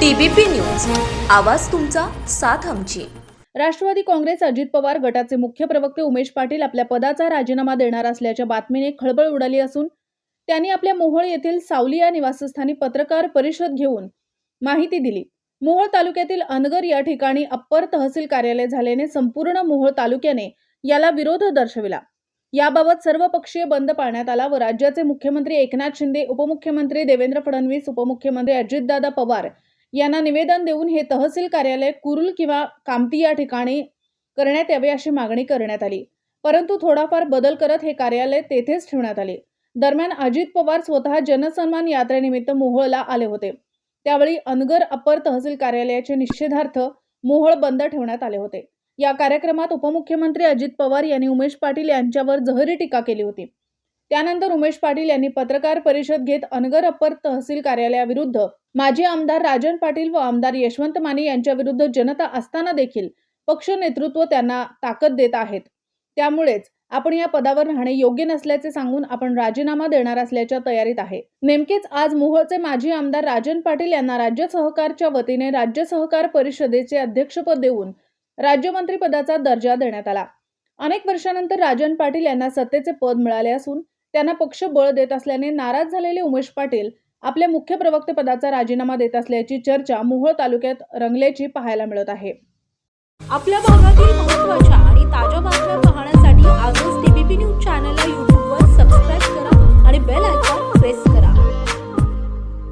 TBP news. आवाज तुमचा साथ आमची. राष्ट्रवादी काँग्रेस अजित पवार गटाचे मुख्य प्रवक्ते उमेश पाटील आपल्या पदाचा राजीनामा देणार असल्याच्या बातमीने खळबळ उडाली असून त्यांनी आपल्या मोहोळ येथील सावली या निवासस्थानी पत्रकार परिषद घेऊन माहिती दिली. मोहोळ तालुक्यातील अनगर या ठिकाणी अप्पर तहसील कार्यालय झाल्याने संपूर्ण मोहोळ तालुक्याने याला विरोध दर्शविला. याबाबत सर्वपक्षीय बंद पाळण्यात आला व राज्याचे मुख्यमंत्री एकनाथ शिंदे उपमुख्यमंत्री देवेंद्र फडणवीस उपमुख्यमंत्री अजितदादा पवार यांना निवेदन देऊन हे तहसील कार्यालय कुरुल किंवा कामती या ठिकाणी करण्यात यावे अशी मागणी करण्यात आली. परंतु थोडाफार बदल करत हे कार्यालय तेथेच ठेवण्यात आले. दरम्यान अजित पवार स्वतः जनसन्मान यात्रेनिमित्त मोहोळला आले होते. त्यावेळी अनगर अप्पर तहसील कार्यालयाचे निषेधार्थ मोहोळ बंद ठेवण्यात आले होते. या कार्यक्रमात उपमुख्यमंत्री अजित पवार यांनी उमेश पाटील यांच्यावर जहरी टीका केली होती. त्यानंतर उमेश पाटील यांनी पत्रकार परिषद घेत अनगर अप्पर तहसील कार्यालयाविरुद्ध माजी आमदार राजन पाटील व आमदार यशवंत माने यांच्या विरुद्ध जनता असताना देखील पक्ष नेतृत्व त्यांना ताकद देत आहेत. त्यामुळेच आपण या पदावर राहणे योग्य नसल्याचे सांगून आपण राजीनामा देणार असल्याच्या तयारीत आहे. नेमकेच आज मोहोळचे माजी आमदार राजन पाटील यांना राज्य सहकारच्या वतीने राज्य सहकार परिषदेचे अध्यक्षपद देऊन राज्यमंत्री पदाचा दर्जा देण्यात आला. अनेक वर्षानंतर राजन पाटील यांना सत्तेचे पद मिळाले असून त्यांना पक्ष बळ देत असल्याने नाराज झालेले उमेश पाटील आपल्या मुख्य प्रवक्तेपदाचा राजीनामा देत असल्याची चर्चा मोहोळ तालुक्यात रंगल्याची पाहायला मिळत आहे. आपल्या भागातील महत्त्वाच्या आणि ताज्या बातम्या पाहण्यासाठी